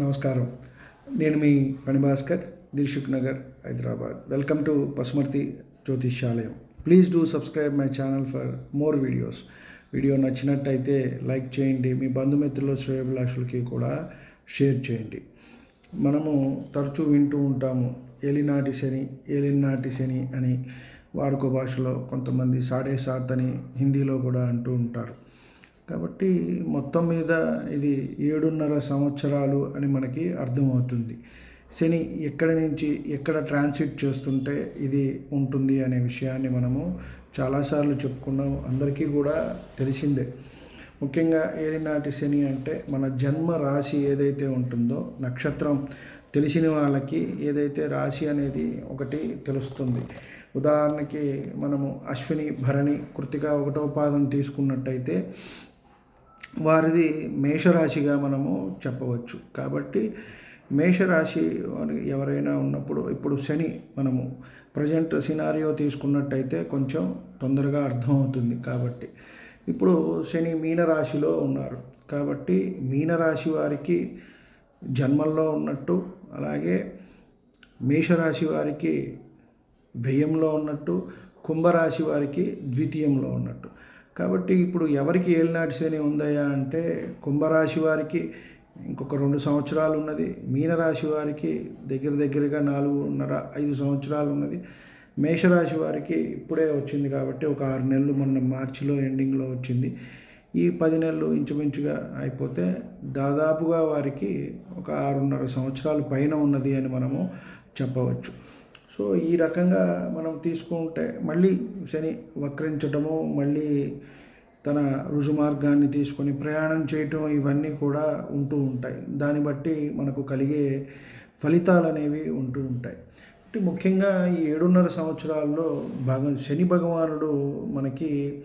నమస్కారం. నేను మీ ఫణిభాస్కర్ దిల్షుక్ నగర్ హైదరాబాద్. వెల్కమ్ టు పసుమర్తి జ్యోతిష్యాలయం. Please do subscribe my channel for more videos. Video నచ్చినట్టయితే లైక్ చేయండి. మీ బంధుమిత్రులు శ్రేయభిలాషులకి కూడా షేర్ చేయండి. మనము తరచూ వింటూ ఉంటాము ఏలినాటి శని ఏలినాటి శని అని వాడుక భాషలో కొంతమంది సాడే సాత్ అని హిందీలో కూడా అంటూ ఉంటారు. కాబట్టి మొత్తం మీద ఇది ఏడున్నర సంవత్సరాలు అని మనకి అర్థమవుతుంది. శని ఎక్కడి నుంచి ఎక్కడ ట్రాన్సిట్ చేస్తుంటే ఇది ఉంటుంది అనే విషయాన్ని మనము చాలాసార్లు చెప్పుకున్నాం. అందరికీ కూడా తెలిసిందే. ముఖ్యంగా ఏలినాటి శని అంటే మన జన్మ రాశి ఏదైతే ఉంటుందో నక్షత్రం తెలిసిన వాళ్ళకి ఏదైతే రాశి అనేది ఒకటి తెలుస్తుంది. ఉదాహరణకి మనము అశ్విని భరణి కృతిక ఒకటో పాదం తీసుకున్నట్టయితే వారిది మేషరాశిగా మనము చెప్పవచ్చు. కాబట్టి మేషరాశి వారి ఎవరైనా ఉన్నప్పుడు ఇప్పుడు శని మనము ప్రజెంట్ సినారియో తీసుకున్నట్టయితే కొంచెం తొందరగా అర్థమవుతుంది కాబట్టి. ఇప్పుడు శని మీనరాశిలో ఉన్నారు. కాబట్టి మీనరాశి వారికి జన్మల్లో ఉన్నట్టు అలాగే మేషరాశి వారికి వ్యయంలో ఉన్నట్టు కుంభరాశి వారికి ద్వితీయంలో ఉన్నట్టు. కాబట్టి ఇప్పుడు ఎవరికి ఏలినాటి శని ఉందయ్యా అంటే కుంభరాశి వారికి ఇంకొక రెండు సంవత్సరాలు ఉన్నది. మీనరాశి వారికి దగ్గర దగ్గరగా నాలుగున్నర ఐదు సంవత్సరాలు ఉన్నది. మేషరాశి వారికి ఇప్పుడే వచ్చింది కాబట్టి ఒక ఆరు నెలలు మొన్న మార్చిలో ఎండింగ్లో వచ్చింది. ఈ పది నెలలు ఇంచుమించుగా అయిపోతే దాదాపుగా వారికి ఒక ఆరున్నర సంవత్సరాలు పైన ఉన్నది అని మనము చెప్పవచ్చు. సో ఈ రకంగా మనం తీసుకుంటే మళ్ళీ శని వక్రించటము మళ్ళీ తన రుజుమార్గాన్ని తీసుకొని ప్రయాణం చేయటం ఇవన్నీ కూడా ఉంటూ ఉంటాయి. దాన్ని బట్టి మనకు కలిగే ఫలితాలు అనేవి ఉంటూ ఉంటాయి. అంటే ముఖ్యంగా ఈ ఏడున్నర సంవత్సరాల్లో భాగం శని భగవానుడు మనకి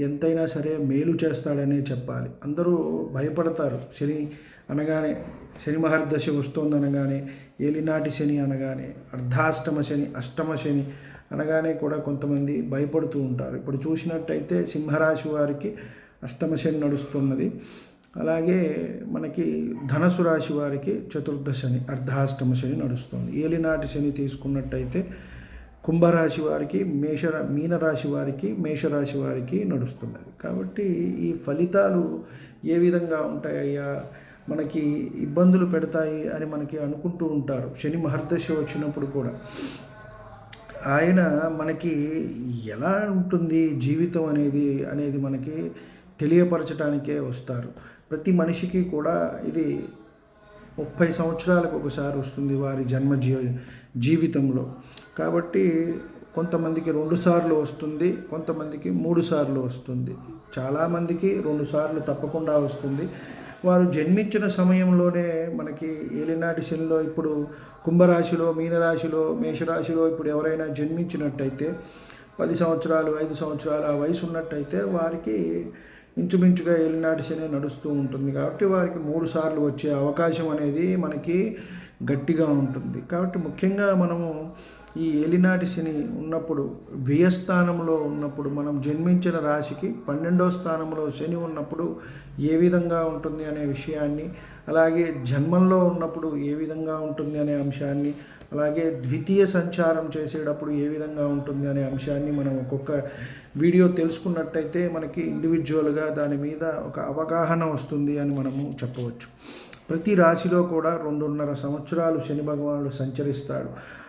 ఎంతైనా సరే మేలు చేస్తాడనే చెప్పాలి. అందరూ భయపడతారు. శని అనగానే శని మహర్దశ వస్తుంది అనగానే ఏలినాటి శని అనగానే అర్ధాష్టమ శని అష్టమ శని అనగానే కూడా కొంతమంది భయపడుతూ ఉంటారు. ఇప్పుడు చూసినట్టయితే సింహరాశి వారికి అష్టమ శని నడుస్తున్నది. అలాగే మనకి ధనసు రాశి వారికి చతుర్థ శని అర్ధాష్టమ శని నడుస్తుంది. ఏలినాటి శని తీసుకున్నట్టయితే కుంభరాశి వారికి మేష మీనరాశి వారికి మేషరాశి వారికి నడుస్తున్నది. కాబట్టి ఈ ఫలితాలు ఏ విధంగా ఉంటాయ్యా మనకి ఇబ్బందులు పెడతాయి అని మనకి అనుకుంటూ ఉంటారు. శని మహర్దశ వచ్చినప్పుడు కూడా ఆయన మనకి ఎలా ఉంటుంది జీవితం అనేది అనేది మనకి తెలియపరచడానికే వస్తారు. ప్రతి మనిషికి కూడా ఇది ముప్పై సంవత్సరాలకు ఒకసారి వస్తుంది వారి జన్మ జీ జీవితంలో. కాబట్టి కొంతమందికి రెండు సార్లు వస్తుంది కొంతమందికి మూడు సార్లు వస్తుంది. చాలామందికి రెండు సార్లు తప్పకుండా వస్తుంది. వారు జన్మించిన సమయంలోనే మనకి ఏలినాటి శనిలో ఇప్పుడు కుంభరాశిలో మీనరాశిలో మేషరాశిలో ఇప్పుడు ఎవరైనా జన్మించినట్టయితే పది సంవత్సరాలు ఐదు సంవత్సరాలు ఆ వయసు ఉన్నట్టయితే వారికి ఇంచుమించుగా ఏలినాటి శని నడుస్తూ ఉంటుంది. కాబట్టి వారికి మూడు సార్లు వచ్చే అవకాశం అనేది మనకి గట్టిగా ఉంటుంది. కాబట్టి ముఖ్యంగా మనము ఈ ఏలినాటి శని ఉన్నప్పుడు వ్యయస్థానంలో ఉన్నప్పుడు మనం జన్మించిన రాశికి పన్నెండో స్థానంలో శని ఉన్నప్పుడు ఏ విధంగా ఉంటుంది అనే విషయాన్ని అలాగే జన్మంలో ఉన్నప్పుడు ఏ విధంగా ఉంటుంది అనే అంశాన్ని అలాగే ద్వితీయ సంచారం చేసేటప్పుడు ఏ విధంగా ఉంటుంది అనే అంశాన్ని మనం ఒక్కొక్క వీడియో తెలుసుకున్నట్టయితే మనకి ఇండివిజువల్గా దాని మీద ఒక అవగాహన వస్తుంది అని మనము చెప్పవచ్చు. ప్రతి రాశిలో కూడా రెండున్నర సంవత్సరాలు శని భగవానుడు సంచరిస్తాడు.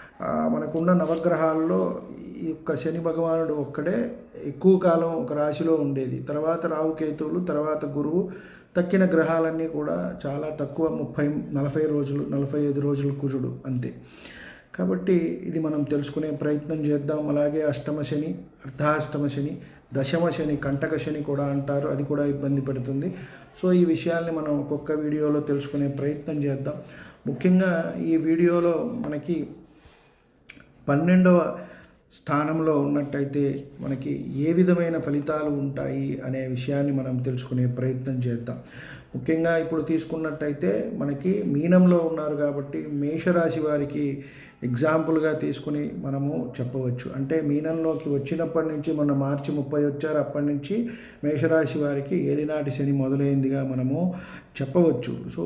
మనకున్న నవగ్రహాల్లో ఈ యొక్క శని భగవానుడు ఒక్కడే ఎక్కువ కాలం ఒక రాశిలో ఉండేది. తర్వాత రావుకేతువులు తర్వాత గురువు. తక్కిన గ్రహాలన్నీ కూడా చాలా తక్కువ ముప్పై నలభై రోజులు నలభై ఐదు రోజులు కుజుడు అంతే. కాబట్టి ఇది మనం తెలుసుకునే ప్రయత్నం చేద్దాం. అలాగే అష్టమ శని అర్ధాష్టమ శని దశమ శని కంటక శని కూడా అంటారు. అది కూడా ఇబ్బంది పెడుతుంది. సో ఈ విషయాల్ని మనం ఒక్కొక్క వీడియోలో తెలుసుకునే ప్రయత్నం చేద్దాం. ముఖ్యంగా ఈ వీడియోలో మనకి పన్నెండవ స్థానంలో ఉన్నట్టయితే మనకి ఏ విధమైన ఫలితాలు ఉంటాయి అనే విషయాన్ని మనం తెలుసుకునే ప్రయత్నం చేద్దాం. ముఖ్యంగా ఇప్పుడు తీసుకున్నట్టయితే మనకి మీనంలో ఉన్నారు కాబట్టి మేషరాశి వారికి ఎగ్జాంపుల్గా తీసుకుని మనము చెప్పవచ్చు. అంటే మీనంలోకి వచ్చినప్పటి నుంచి మొన్న మార్చి ముప్పై వచ్చారు. అప్పటి నుంచి మేషరాశి వారికి ఏలినాటి శని మొదలైందిగా మనము చెప్పవచ్చు. సో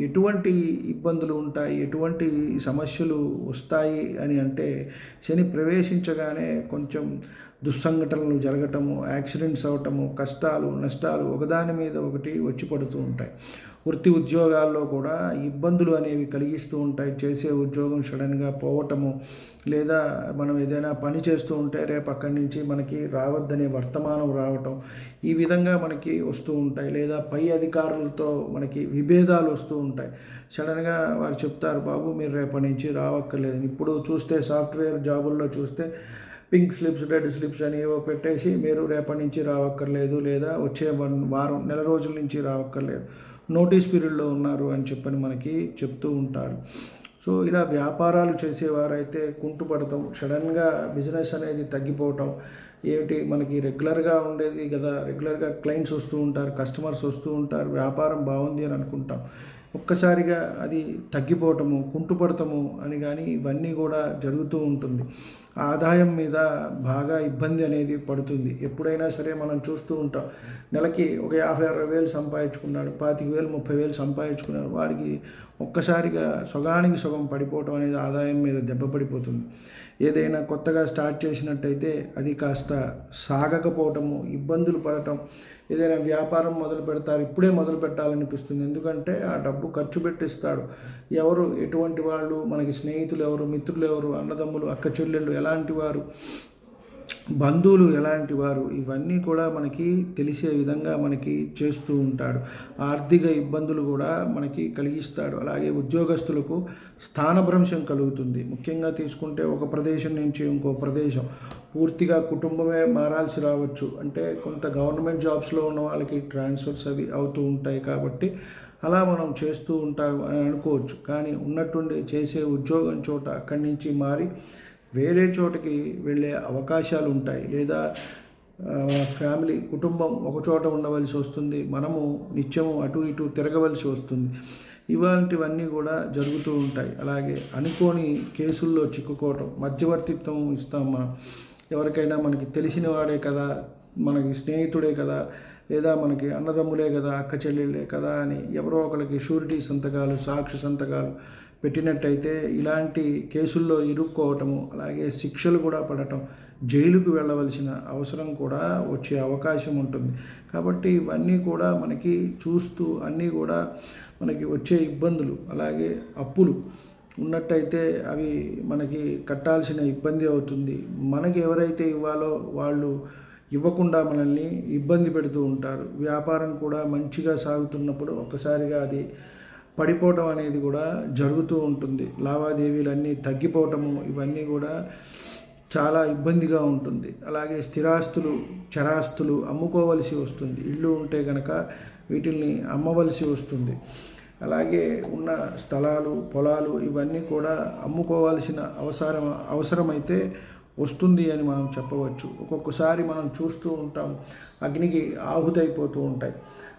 ఎటువంటి ఇబ్బందులు ఉంటాయి? ఎటువంటి సమస్యలు వస్తాయి అని అంటే శని ప్రవేశించగానే కొంచెం దుస్సంఘటనలు జరగటము యాక్సిడెంట్స్ అవటము కష్టాలు నష్టాలు ఒకదాని మీద ఒకటి వచ్చి పడుతూ ఉంటాయి. వృత్తి ఉద్యోగాల్లో కూడా ఇబ్బందులు అనేవి కలిగిస్తూ ఉంటాయి. చేసే ఉద్యోగం సడన్గా పోవటము లేదా మనం ఏదైనా పని చేస్తూ ఉంటే రేపు అక్కడి నుంచి మనకి రావద్దనే వర్తమానం రావటం ఈ విధంగా మనకి వస్తూ ఉంటాయి. లేదా పై అధికారులతో మనకి విభేదాలు వస్తూ ఉంటాయి. సడన్గా వారు చెప్తారు బాబు మీరు రేపటి నుంచి రావక్కర్లేదు. ఇప్పుడు చూస్తే సాఫ్ట్వేర్ జాబుల్లో చూస్తే పింక్ స్లిప్స్ రెడ్ స్లిప్స్ అని ఏవో పెట్టేసి మీరు రేపటి నుంచి రావక్కర్లేదు లేదా వచ్చే వన్ వారం నెల రోజుల నుంచి రావక్కర్లేదు. నోటీస్ పీరియడ్లో ఉన్నారు అని చెప్పని మనకి చెప్తూ ఉంటారు. సో ఇలా వ్యాపారాలు చేసేవారైతే కుంటుపడతాం. సడన్గా బిజినెస్ అనేది తగ్గిపోవటం ఏమిటి? మనకి రెగ్యులర్గా ఉండేది కదా రెగ్యులర్గా క్లయింట్స్ వస్తూ ఉంటారు కస్టమర్స్ వస్తూ ఉంటారు వ్యాపారం బాగుంది అని అనుకుంటాం. ఒక్కసారిగా అది తగ్గిపోవటము కుంటుపడటము అని కానీ ఇవన్నీ కూడా జరుగుతూ ఉంటుంది. ఆదాయం మీద బాగా ఇబ్బంది అనేది పడుతుంది. ఎప్పుడైనా సరే మనం చూస్తూ ఉంటాం. నెలకి ఒక యాభై అరవై వేలు సంపాదించుకున్నాడు పాతిక వేలు ముప్పై వేలు సంపాదించుకున్నాడు. వారికి ఒక్కసారిగా సగానికి సగం పడిపోవటం అనేది ఆదాయం మీద దెబ్బ పడిపోతుంది. ఏదైనా కొత్తగా స్టార్ట్ చేసినట్టయితే అది కాస్త సాగకపోవటము ఇబ్బందులు పడటం ఏదైనా వ్యాపారం మొదలు పెడతారు ఇప్పుడే మొదలు పెట్టాలనిపిస్తుంది. ఎందుకంటే ఆ డబ్బు ఖర్చు పెట్టిస్తాడు. ఎవరు ఎటువంటి వాళ్ళు మనకి స్నేహితులు ఎవరు మిత్రులు ఎవరు అన్నదమ్ములు అక్క చెల్లెళ్ళు ఎలాంటి వారు బంధువులు ఎలాంటి వారు ఇవన్నీ కూడా మనకి తెలిసే విధంగా మనకి చేస్తూ ఉంటాడు. ఆర్థిక ఇబ్బందులు కూడా మనకి కలిగిస్తాడు. అలాగే ఉద్యోగస్తులకు స్థానభ్రంశం కలుగుతుంది. ముఖ్యంగా తీసుకుంటే ఒక ప్రదేశం నుంచి ఇంకో ప్రదేశం. పూర్తిగా కుటుంబమే మారాల్సి రావచ్చు. అంటే కొంత గవర్నమెంట్ జాబ్స్లో ఉన్న వాళ్ళకి ట్రాన్స్ఫర్స్ అవి అవుతూ ఉంటాయి కాబట్టి అలా మనం చేస్తూ ఉంటాం అని అనుకోవచ్చు. కానీ ఉన్నట్టుండి చేసే ఉద్యోగం చోట అక్కడి నుంచి మారి వేరే చోటకి వెళ్ళే అవకాశాలు ఉంటాయి. లేదా ఫ్యామిలీ కుటుంబం ఒక చోట ఉండవలసి వస్తుంది. మనము నిత్యము అటు ఇటు తిరగవలసి వస్తుంది. ఇలాంటివన్నీ కూడా జరుగుతూ ఉంటాయి. అలాగే అనుకోని కేసుల్లో చిక్కుకోవటం మధ్యవర్తిత్వం ఇస్తాం మనం. ఎవరికైనా మనకి తెలిసిన వాడే కదా మనకి స్నేహితుడే కదా లేదా మనకి అన్నదమ్ములే కదా అక్క చెల్లెళ్ళే కదా అని ఎవరో ఒకరికి షూరిటీ సంతకాలు సాక్షి సంతకాలు పెట్టినట్టయితే ఇలాంటి కేసుల్లో ఇరుక్కోవటము అలాగే శిక్షలు కూడా పడటం జైలుకు వెళ్ళవలసిన అవసరం కూడా వచ్చే అవకాశం ఉంటుంది. కాబట్టి ఇవన్నీ కూడా మనకి చూస్తూ అన్నీ కూడా మనకి వచ్చే ఇబ్బందులు అలాగే అప్పులు ఉన్నట్టయితే అవి మనకి కట్టాల్సిన ఇబ్బంది అవుతుంది. మనకి ఎవరైతే ఇవ్వాలో వాళ్ళు ఇవ్వకుండా మనల్ని ఇబ్బంది పెడుతూ ఉంటారు. వ్యాపారం కూడా మంచిగా సాగుతున్నప్పుడు ఒక్కసారిగా అది పడిపోవటం అనేది కూడా జరుగుతూ ఉంటుంది. లావాదేవీలన్నీ తగ్గిపోవటము ఇవన్నీ కూడా చాలా ఇబ్బందిగా ఉంటుంది. అలాగే స్థిరాస్తులు చరాస్తులు అమ్ముకోవలసి వస్తుంది. ఇల్లు ఉంటే కనుక వీటిల్ని అమ్మవలసి వస్తుంది. అలాగే ఉన్న స్థలాలు పొలాలు ఇవన్నీ కూడా అమ్ముకోవాల్సిన అవసరం అవసరమైతే వస్తుంది అని మనం చెప్పవచ్చు. ఒక్కొక్కసారి మనం చూస్తూ ఉంటాం అగ్నికి ఆహుతైపోతూ ఉంటాయి.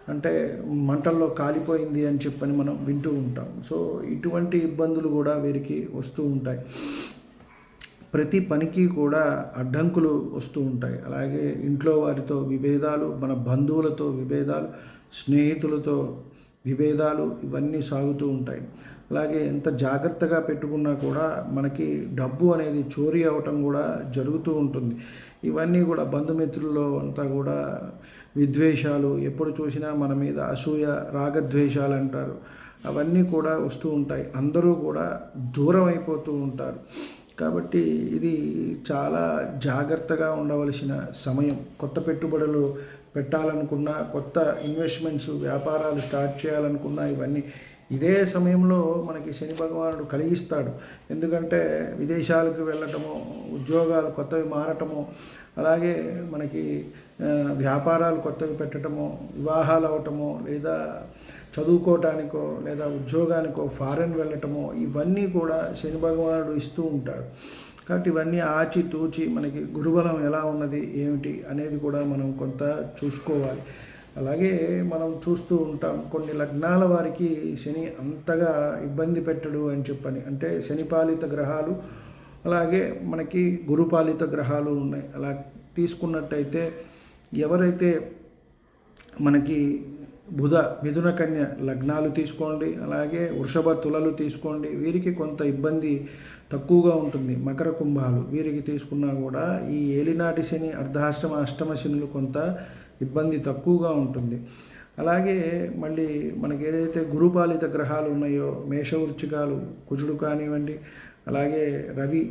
అంటే మంటల్లో కాలిపోయింది అని చెప్పని మనం వింటూ ఉంటాం. సో ఇటువంటి ఇబ్బందులు కూడా వీరికి వస్తూ ఉంటాయి. ప్రతి పనికి కూడా అడ్డంకులు వస్తూ ఉంటాయి. అలాగే ఇంట్లో వారితో విభేదాలు మన బంధువులతో విభేదాలు స్నేహితులతో విభేదాలు ఇవన్నీ సాగుతూ ఉంటాయి. అలాగే ఎంత జాగ్రత్తగా పెట్టుకున్నా కూడా మనకి డబ్బు అనేది చోరీ అవ్వటం కూడా జరుగుతూ ఉంటుంది. ఇవన్నీ కూడా బంధుమిత్రుల్లో అంతా కూడా విద్వేషాలు ఎప్పుడు చూసినా మన మీద అసూయ రాగద్వేషాలు అంటారు. అవన్నీ కూడా వస్తూ ఉంటాయి. అందరూ కూడా దూరం అయిపోతూ ఉంటారు. కాబట్టి ఇది చాలా జాగ్రత్తగా ఉండవలసిన సమయం. కొత్త పెట్టుబడులు పెట్టాలనుకున్నా కొత్త ఇన్వెస్ట్మెంట్స్ వ్యాపారాలు స్టార్ట్ చేయాలనుకున్నా ఇవన్నీ ఇదే సమయంలో మనకి శని భగవానుడు కలిగిస్తాడు. ఎందుకంటే విదేశాలకు వెళ్ళటము ఉద్యోగాలు కొత్తవి మారటము అలాగే మనకి వ్యాపారాలు కొత్తవి పెట్టడము వివాహాలు అవటము లేదా చదువుకోవటానికో లేదా ఉద్యోగానికో ఫారెన్ వెళ్ళటమో ఇవన్నీ కూడా శని భగవానుడు ఇస్తూ ఉంటాడు. కాబట్టి ఇవన్నీ ఆచి తూచి మనకి గురుబలం ఎలా ఉన్నది ఏమిటి అనేది కూడా మనం కొంత చూసుకోవాలి. అలాగే మనం చూస్తూ ఉంటాం కొన్ని లగ్నాల వారికి శని అంతగా ఇబ్బంది పెట్టడు అని చెప్పని. అంటే శనిపాలిత గ్రహాలు అలాగే మనకి గురుపాలిత గ్రహాలు ఉన్నాయి. అలా తీసుకున్నట్టయితే ఎవరైతే మనకి బుధ మిథున కన్య లగ్నాలు తీసుకోండి అలాగే వృషభ తులలు తీసుకోండి. వీరికి కొంత ఇబ్బంది తక్కువగా ఉంటుంది మకర కుంభాలు. వీరికి తీసుకున్నా కూడా ఈ ఏలినాటి శని అర్ధాష్టమ అష్టమ శనులు కొంత ఇబ్బంది తక్కువగా ఉంటుంది. అలాగే మళ్ళీ మనకి ఏదైతే గురుపాలిత గ్రహాలు ఉన్నాయో మేషవృచ్చికాలు కుజుడు కానివ్వండి అలాగే రవి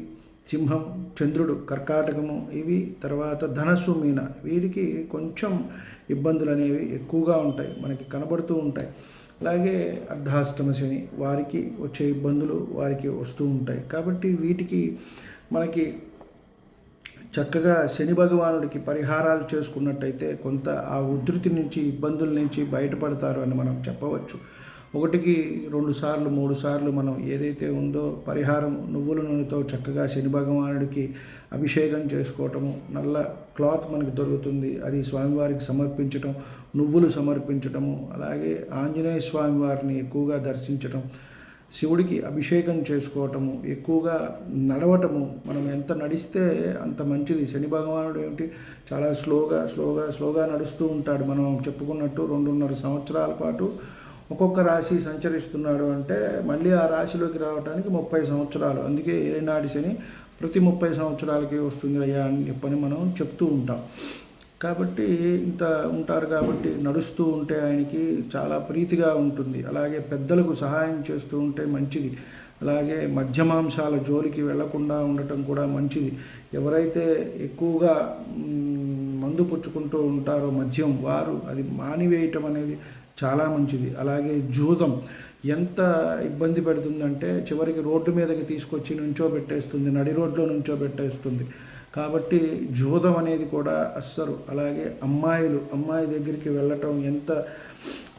సింహం చంద్రుడు కర్కాటకము ఇవి తర్వాత ధనస్సు మీన. వీరికి కొంచెం ఇబ్బందులు అనేవి ఎక్కువగా ఉంటాయి మనకి కనబడుతూ ఉంటాయి. అలాగే అర్ధాష్టమ శని వారికి వచ్చే ఇబ్బందులు వారికి వస్తూ ఉంటాయి. కాబట్టి వీటికి మనకి చక్కగా శని భగవానుడికి పరిహారాలు చేసుకున్నట్టయితే కొంత ఆ ఉధృతి నుంచి ఇబ్బందుల నుంచి బయటపడతారు అని మనం చెప్పవచ్చు. ఒకటికి రెండు సార్లు మూడు సార్లు మనం ఏదైతే ఉందో పరిహారం నువ్వుల నూనెతో చక్కగా శని భగవానుడికి అభిషేకం చేసుకోవటము నల్ల క్లాత్ మనకి దొరుకుతుంది. అది స్వామివారికి సమర్పించటం నువ్వులు సమర్పించటము అలాగే ఆంజనేయ స్వామి వారిని ఎక్కువగా దర్శించటం శివుడికి అభిషేకం చేసుకోవటము ఎక్కువగా నడవటము మనం ఎంత నడిస్తే అంత మంచిది. శని భగవానుడు ఏమిటి? చాలా స్లోగా స్లోగా స్లోగా నడుస్తూ ఉంటాడు. మనం చెప్పుకున్నట్టు రెండున్నర సంవత్సరాల పాటు ఒక్కొక్క రాశి సంచరిస్తున్నాడు అంటే మళ్ళీ ఆ రాశిలోకి రావడానికి ముప్పై సంవత్సరాలు. అందుకే ఏనాటి శని ప్రతి ముప్పై సంవత్సరాలకి వస్తుంది అయ్యా అని చెప్పని మనం చెప్తూ ఉంటాం. కాబట్టి ఇంత ఉంటారు కాబట్టి నడుస్తూ ఉంటే ఆయనకి చాలా ప్రీతిగా ఉంటుంది. అలాగే పెద్దలకు సహాయం చేస్తూ ఉంటే మంచిది. అలాగే మధ్యమాంశాల జోలికి వెళ్ళకుండా ఉండటం కూడా మంచిది. ఎవరైతే ఎక్కువగా మందు పుచ్చుకుంటూ ఉంటారో మద్యం వారు అది మానివేయటం అనేది చాలా మంచిది. అలాగే జూదం ఎంత ఇబ్బంది పెడుతుందంటే చివరికి రోడ్డు మీదకి తీసుకొచ్చి నుంచో పెట్టేస్తుంది నడి రోడ్లో నుంచో పెట్టేస్తుంది. కాబట్టి జూదం అనేది కూడా అస్సలు అలాగే అమ్మాయిలు అమ్మాయి దగ్గరికి వెళ్ళటం ఎంత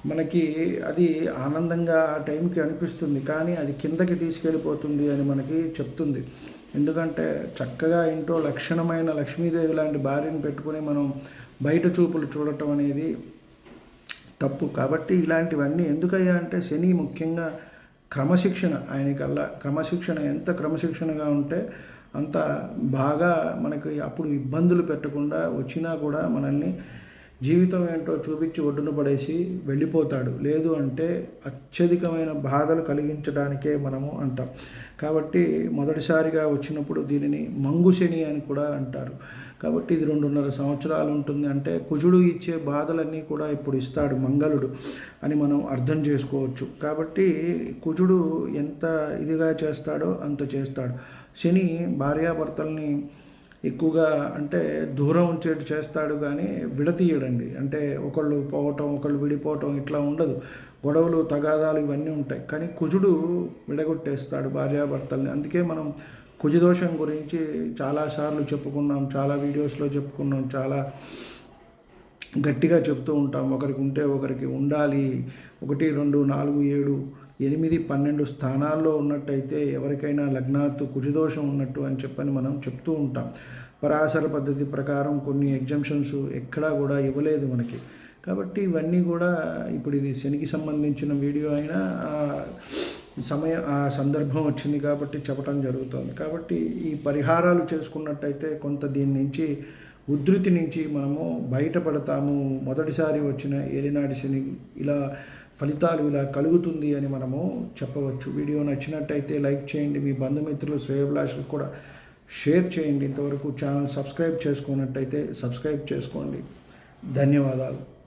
మనకి అది ఆనందంగా ఆ టైంకి అనిపిస్తుంది. కానీ అది కిందకి తీసుకెళ్ళిపోతుంది అని మనకి చెప్తుంది. ఎందుకంటే చక్కగా ఇంట్లో లక్షణమైన లక్ష్మీదేవి లాంటి భార్యను పెట్టుకుని మనం బయట చూపులు చూడటం అనేది తప్పు. కాబట్టి ఇలాంటివన్నీ ఎందుకయ్యా అంటే శని ముఖ్యంగా క్రమశిక్షణ ఆయనకల్లా క్రమశిక్షణ ఎంత క్రమశిక్షణగా ఉంటే అంత బాగా మనకి అప్పుడు ఇబ్బందులు పెట్టకుండా వచ్చినా కూడా మనల్ని జీవితం ఏంటో చూపించి ఒడ్డున పడేసి వెళ్ళిపోతాడు. లేదు అంటే అత్యధికమైన బాధలు కలిగించడానికే మనము అంటాం. కాబట్టి మొదటిసారిగా వచ్చినప్పుడు దీనిని మంగుశని అని కూడా అంటారు. కాబట్టి ఇది రెండున్నర సంవత్సరాలు ఉంటుంది అంటే కుజుడు ఇచ్చే బాధలన్నీ కూడా ఇప్పుడు ఇస్తాడు మంగళుడు అని మనం అర్థం చేసుకోవచ్చు. కాబట్టి కుజుడు ఎంత ఇదిగా చేస్తాడో అంత చేస్తాడు. శని భార్యాభర్తల్ని ఎక్కువగా అంటే దూరం ఉంచేట్టు చేస్తాడు కానీ విడతీయడండి. అంటే ఒకళ్ళు పోవటం ఒకళ్ళు విడిపోవటం ఇట్లా ఉండదు. గొడవలు తగాదాలు ఇవన్నీ ఉంటాయి. కానీ కుజుడు విడగొట్టేస్తాడు భార్యాభర్తల్ని. అందుకే మనం కుజదోషం గురించి చాలాసార్లు చెప్పుకున్నాం చాలా వీడియోస్లో చెప్పుకున్నాం చాలా గట్టిగా చెప్తూ ఉంటాం. ఒకరికి ఉంటే ఒకరికి ఉండాలి. ఒకటి రెండు నాలుగు ఏడు ఎనిమిది పన్నెండు స్థానాల్లో ఉన్నట్టయితే ఎవరికైనా లగ్నాత్తు కుజదోషం ఉన్నట్టు అని చెప్పని మనం చెప్తూ ఉంటాం. పరాశర పద్ధతి ప్రకారం కొన్ని ఎగ్జంప్షన్స్ ఎక్కడా కూడా ఇవ్వలేదు మనకి. కాబట్టి ఇవన్నీ కూడా ఇప్పుడు ఇది శనికి సంబంధించిన వీడియో అయినా సమయం ఆ సందర్భం వచ్చింది కాబట్టి చెప్పడం జరుగుతుంది. కాబట్టి ఈ పరిహారాలు చేసుకున్నట్టయితే కొంత దీని నుంచి ఉధృతి నుంచి మనము బయటపడతాము. మొదటిసారి వచ్చిన ఏలినాడి శని ఇలా ఫలితాలు ఇలా కలుగుతుంది అని మనము చెప్పవచ్చు. వీడియో నచ్చినట్టయితే లైక్ చేయండి. మీ బంధుమిత్రులు శ్రేయభిలాషులు కూడా షేర్ చేయండి. ఇంతవరకు ఛానల్ సబ్స్క్రైబ్ చేసుకున్నట్టయితే సబ్స్క్రైబ్ చేసుకోండి. ధన్యవాదాలు.